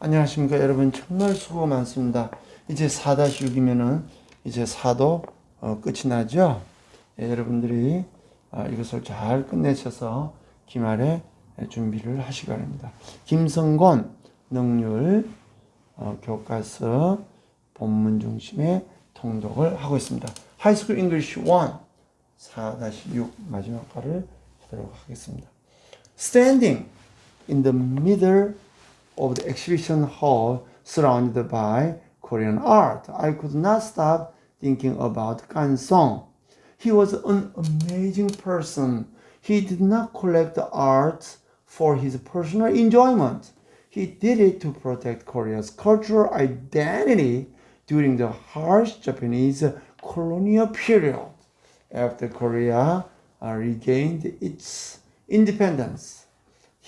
안녕하십니까 여러분 정말 수고 많습니다. 이제 4-6이면은 이제 4도 어, 끝이 나죠. 예, 여러분들이 아, 이것을 잘 끝내셔서 기말에 준비를 하시기 바랍니다. 김성곤 능률 어, 교과서 본문 중심의 통독을 하고 있습니다. 하이스쿨 잉글리시 1 4-6 마지막 과를 하도록 하겠습니다. Standing in the middle of the exhibition hall surrounded by Korean art. I could not stop thinking about Gansong. He was an amazing person. He did not collect the art for his personal enjoyment. He did it to protect Korea's cultural identity during the harsh Japanese colonial period. After Korea uh, regained its independence,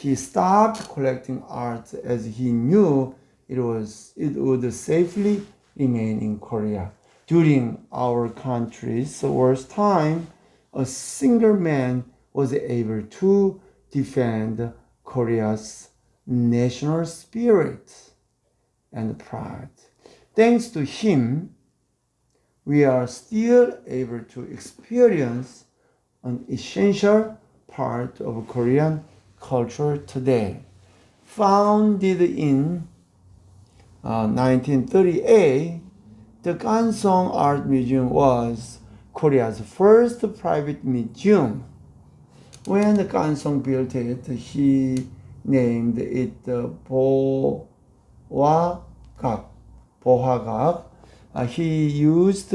he stopped collecting art as he knew it was it would safely remain in Korea. During our country's worst time, a single man was able to defend Korea's national spirit and pride. Thanks to him, we are still able to experience an essential part of Korean culture today. Founded in uh, 1938, the Gansong Art Museum was Korea's first private museum. When the Gansong built it, he named it the Bohwagak. Bohwagak. Uh, he used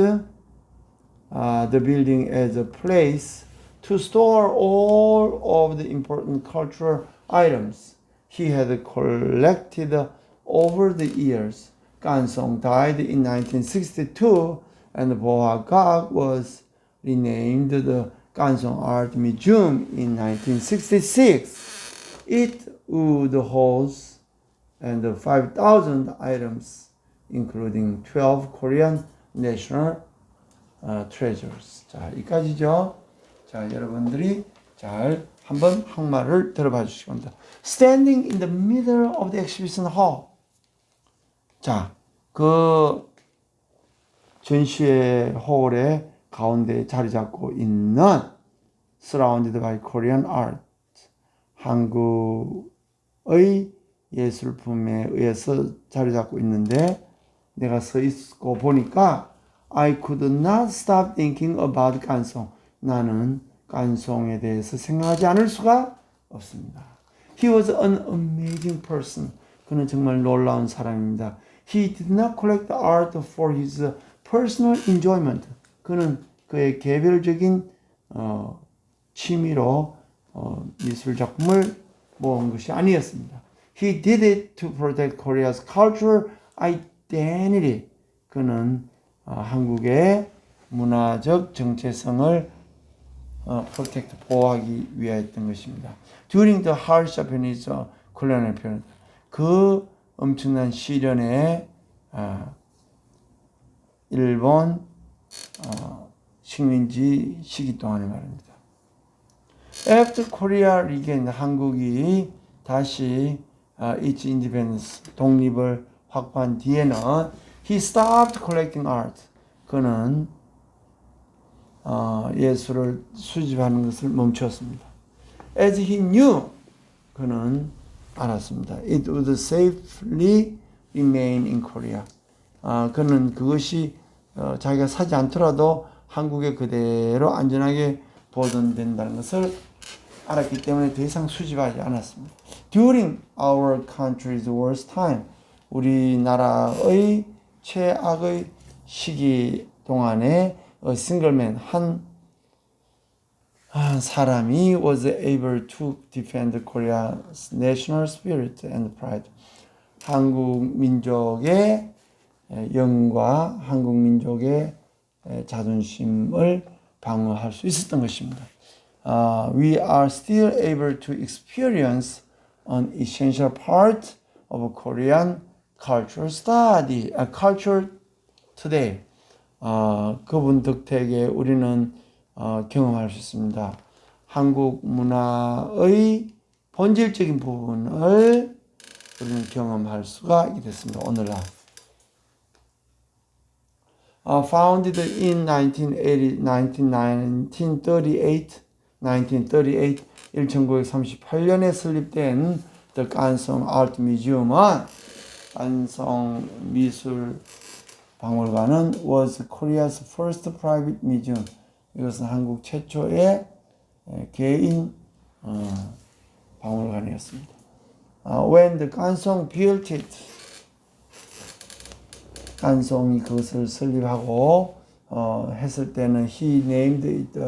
uh, the building as a place to store all of the important cultural items he had collected over the years. Gansong died in 1962 and Bohagak was renamed the Gansong Art Museum in 1966. It would house and 5,000 items, including 12 Korean national 어, treasures. 자, 여기까지죠. 자, 여러분들이 잘 한번 항마를 들어봐 주시기 바랍니다. Standing in the middle of the exhibition hall. 자, 그 전시회 홀의 가운데 자리 잡고 있는 surrounded by Korean art. 한국의 예술품에 의해서 자리 잡고 있는데 내가 서 있고 보니까 I could not stop thinking about 깐송. 나는 깐송에 대해서 생각하지 않을 수가 없습니다. He was an amazing person. 그는 정말 놀라운 사람입니다. He did not collect art for his personal enjoyment. 그는 그의 개별적인 어, 취미로 어, 미술 작품을 모은 것이 아니었습니다. He did it to protect Korea's cultural identity. 그는 어, 한국의 문화적 정체성을 어, protect 보호하기 위하였던 것입니다. During the harsh Japanese colonial period, 그 엄청난 시련의 어, 일본 어, 식민지 시기 동안에 말입니다. After Korea regained 한국이 다시 어, its independence 독립을 확보한 뒤에는 he stopped collecting art. 그는 어, 예술을 수집하는 것을 멈췄습니다. As he knew, 그는 알았습니다. It would safely remain in Korea. 아, 그는 그것이 어, 자기가 사지 않더라도 한국에 그대로 안전하게 보존된다는 것을 알았기 때문에 더 이상 수집하지 않았습니다. During our country's worst time, 우리나라의 최악의 시기 동안에 man 한, 한 사람이 was able to defend Korea's national spirit and pride. 한국 민족의 영과 한국 민족의 자존심을 방어할 수 있었던 것입니다. Uh, we are still able to experience an essential part of Korean cultural study, uh, culture today. 어, 그분 덕택에 우리는 어, 경험할 수 있습니다. 한국 문화의 본질적인 부분을 우리는 경험할 수가 있게 됐습니다. 오늘날. Uh, founded in 1980, 1938, 1938, 1938년에 설립된 The 깐성 Art Museum은 깐성 미술 박물관은 was Korea's first private museum. 이것은 한국 최초의 에, 개인 어, 박물관이었습니다. Uh, when the 깐성 built it, 깐송이 그것을 설립하고 어, 했을 때는 he named it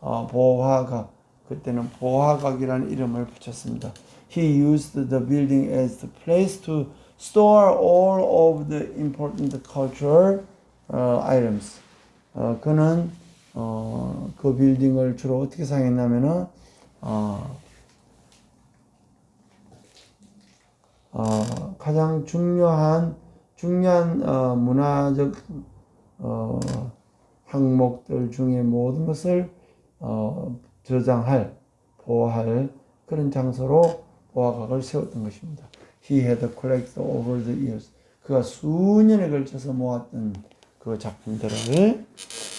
어, 보화각 그때는 보화각이라는 이름을 붙였습니다. He used the building as the place to store all of the important cultural 어, items. 어, 그는 어, 그 빌딩을 주로 어떻게 사용했냐면은 어, 어, 가장 중요한 중요한 어, 문화적 어, 항목들 중에 모든 것을 어, 저장할 보호할 그런 장소로 보호각을 세웠던 것입니다. He had collected over the years. 그가 수년에 걸쳐서 모았던 그 작품들을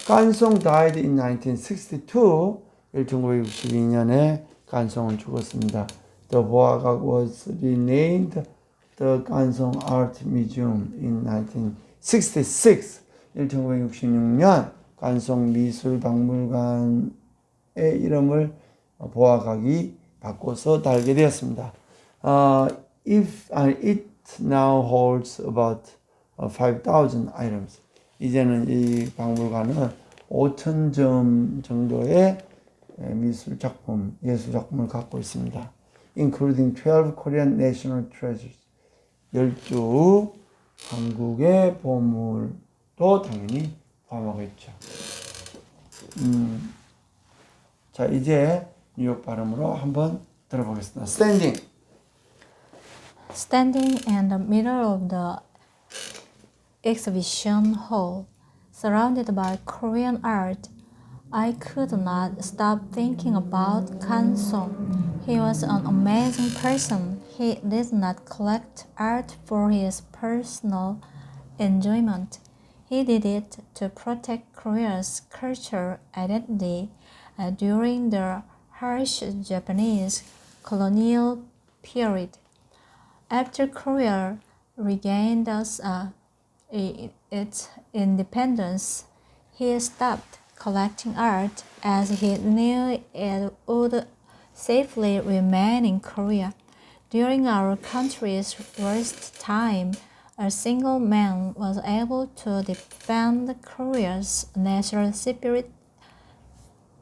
깐송 died in 1962. 1962년에 깐송은 죽었습니다. The 보아각 was renamed the 깐송 Art Museum in 1966. 1966년 깐송 미술 박물관의 이름을 보아각이 바꿔서 달게 되었습니다. Uh, if uh, it now holds about uh, 5,000 items. 이제는 이 박물관은 5천 점 정도의 에, 미술 작품, 예술 작품을 갖고 있습니다. including 12 Korean national treasures. 12 한국의 보물도 당연히 포함하고 있죠. 음, 자, 이제 뉴욕 발음으로 한번 들어보겠습니다. standing. Standing in the middle of the exhibition hall, surrounded by Korean art, I could not stop thinking about Kan Song. He was an amazing person. He did not collect art for his personal enjoyment. He did it to protect Korea's cultural identity uh, during the harsh Japanese colonial period. After Korea regained us, uh, its independence, he stopped collecting art as he knew it would safely remain in Korea. During our country's worst time, a single man was able to defend Korea's national spirit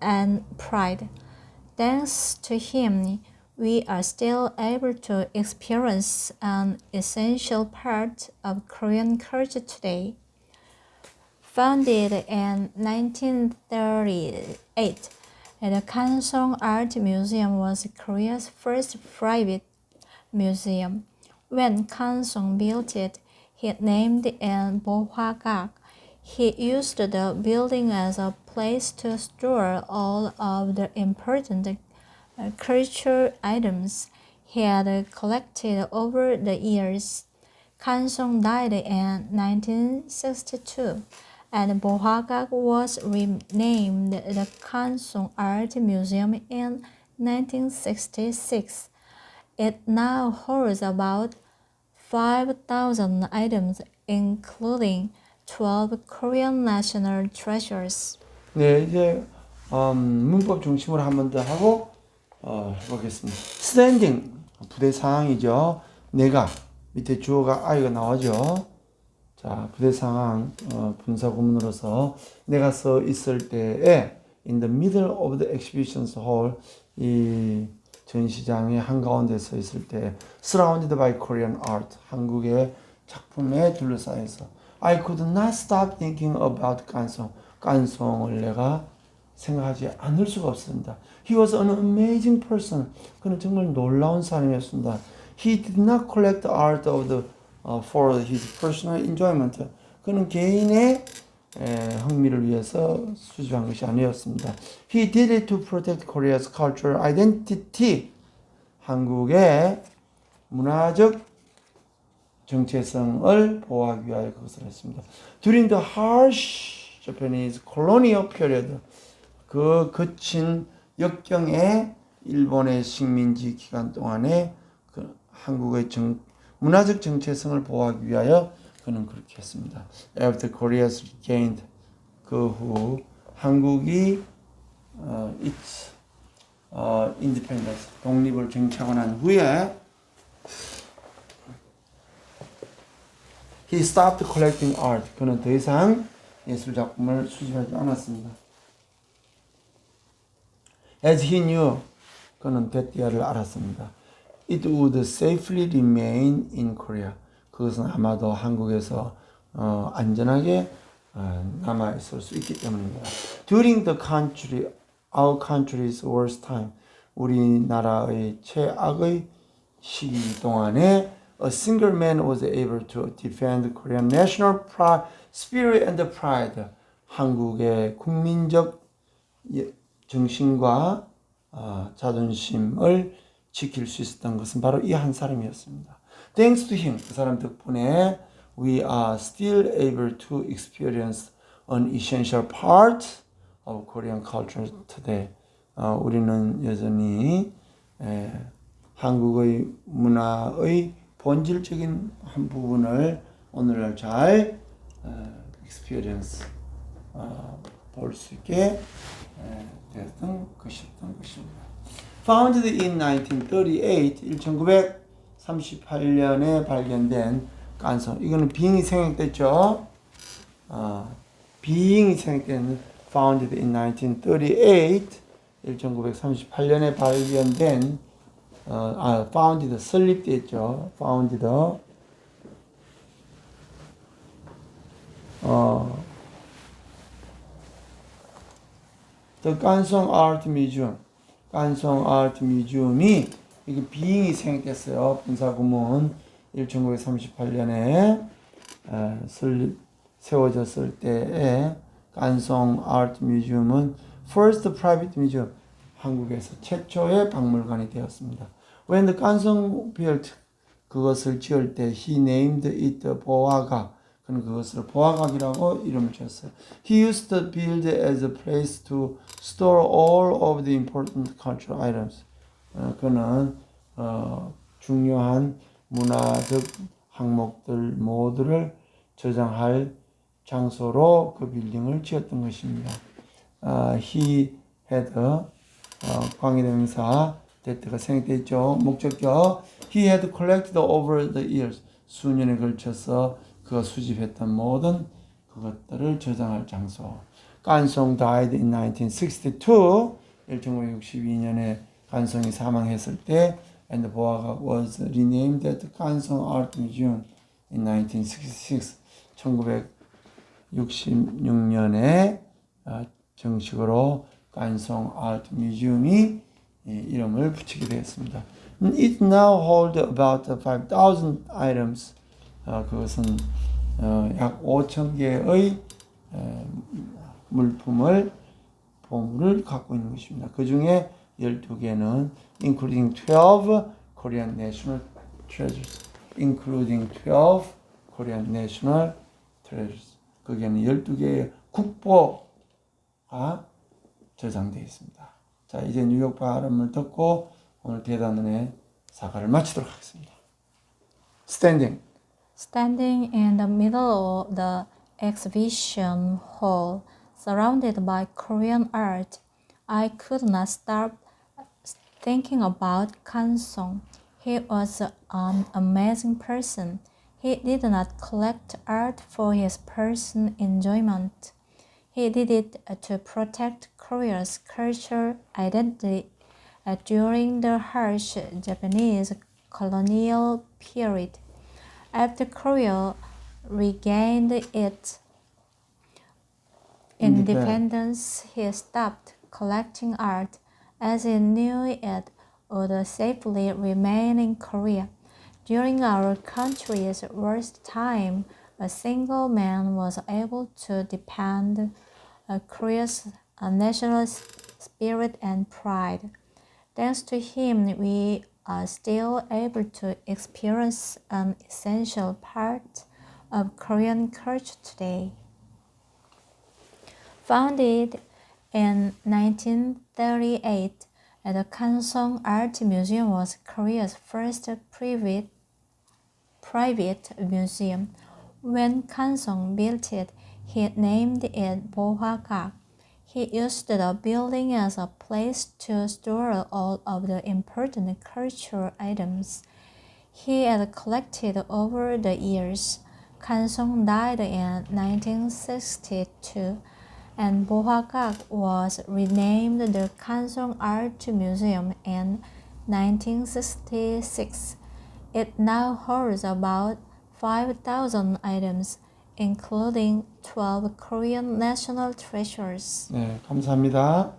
and pride. Thanks to him, we are still able to experience an essential part of Korean culture today. Founded in 1938, the Kansong Art Museum was Korea's first private museum. When Kansong built it, he named it Bohwagak. He used the building as a place to store all of the important cultural items he had collected over the years. Kansong died in 1962, and Bohagak was renamed the Kansong Art Museum in 1966. It now holds about 5,000 items, including 12 Korean national treasures. 네, 이제 음, 문법 중심으로 한 번 더 하고 어, 해보겠습니다. standing 부대 상황이죠. 내가 밑에 주어가 I가 나오죠. 자, 부대 상황 어, 분사 구문으로서 내가 서 있을 때에 in the middle of the exhibition hall 이 전시장의 한가운데 서 있을 때 surrounded by Korean art 한국의 작품에 둘러싸여서 I could not stop thinking about 깐송 깐송을 내가 생각하지 않을 수가 없습니다. He was an amazing person. 그는 정말 놀라운 사람이었습니다. He did not collect art of the uh, for his personal enjoyment. 그는 개인의 에, 흥미를 위해서 수집한 것이 아니었습니다. He did it to protect Korea's cultural identity. 한국의 문화적 정체성을 보호하기 위하여 그것을 했습니다. During the harsh Japanese colonial period, 그 거친 역경의 일본의 식민지 기간 동안에 그 한국의 정, 문화적 정체성을 보호하기 위하여 그는 그렇게 했습니다. After Korea's gained 그 후 한국이 어, its 어, independence 독립을 쟁취하고 난 후에 he stopped collecting art. 그는 더 이상 예술 작품을 수집하지 않았습니다. As he knew, 그는 데띠아를 알았습니다. It would safely remain in Korea. 그것은 아마도 한국에서 어, 안전하게 어, 남아 있을 수 있기 때문입니다. During the country, our country's worst time, 우리나라의 최악의 시기 동안에 a single man was able to defend Korean national pride, spirit and pride. 한국의 국민적 예- 정신과 어, 자존심을 지킬 수 있었던 것은 바로 이 한 사람이었습니다. Thanks to him, 그 사람 덕분에 we are still able to experience an essential part of Korean culture today. 어, 우리는 여전히 에, 한국의 문화의 본질적인 한 부분을 오늘날 잘 어, experience 어, 볼 수 있게 에, 되었던 것이었던 것입니다. Founded in 1938, 1938년에 발견된 깐성. 이거는 빙이 생각됐죠. 어, 빙이 생각된 founded in 1938, 1938년에 발견된 어, 아, founded 설립됐죠. founded 어, The 깐성 아트 뮤지엄, 깐성 아트 뮤지엄이 이게 비잉이 생겼어요. 분사구문 1938년에 어, 세워졌을 때에 깐성 아트 뮤지엄은 first private museum 한국에서 최초의 박물관이 되었습니다. When the 깐성 built 그것을 지을 때 he named it 보아각 그는 그것을 보아각이라고 이름을 지었어요. He used to build as a place to store all of the important cultural items. 어, 그는 어, 중요한 문화적 항목들 모두를 저장할 장소로 그 빌딩을 지었던 것입니다. 아, he had 어, 광의대명사 that가 생략됐죠. 목적격 he had collected over the years 수년에 걸쳐서 그가 수집했던 모든 그것들을 저장할 장소. 깐송 died in 1962 1962년에 간송이 사망했을 때 and 보아가 was renamed at 깐송 Art Museum in 1966 1966년에 어, 정식으로 깐송 아트 뮤지엄이 이름을 붙이게 되었습니다. It now hold about 5,000 items. 어, 그것은 어, 약 5천 개의 에, 물품을 보물을 갖고 있는 것입니다. 그 중에 12개는 including 12 Korean national treasures, including 12 Korean national treasures. 거기에는 12개의 국보가 저장되어 있습니다. 자, 이제 뉴욕 발음을 듣고 오늘 대단원의 사과를 마치도록 하겠습니다. Standing. Standing in the middle of the exhibition hall, surrounded by Korean art, I could not stop thinking about Kansong. He was an amazing person. He did not collect art for his personal enjoyment. He did it to protect Korea's cultural identity uh, during the harsh Japanese colonial period. After Korea regained its independence, he stopped collecting art as he knew it would safely remain in Korea. During our country's worst time, a single man was able to defend uh, Korea's uh, national spirit and pride. Thanks to him, we are still able to experience an essential part of Korean culture today. Founded in 1938, the Kansong Art Museum was Korea's first private private museum. When Kansong built it, he named it Bohwagak. He used the building as a place to store all of the important cultural items he had collected over the years. Kansong died in 1962, and Bohwagak was renamed the Kansong Art Museum in 1966. It now holds about 5,000 items, including 12 Korean national treasures. 네, 감사합니다.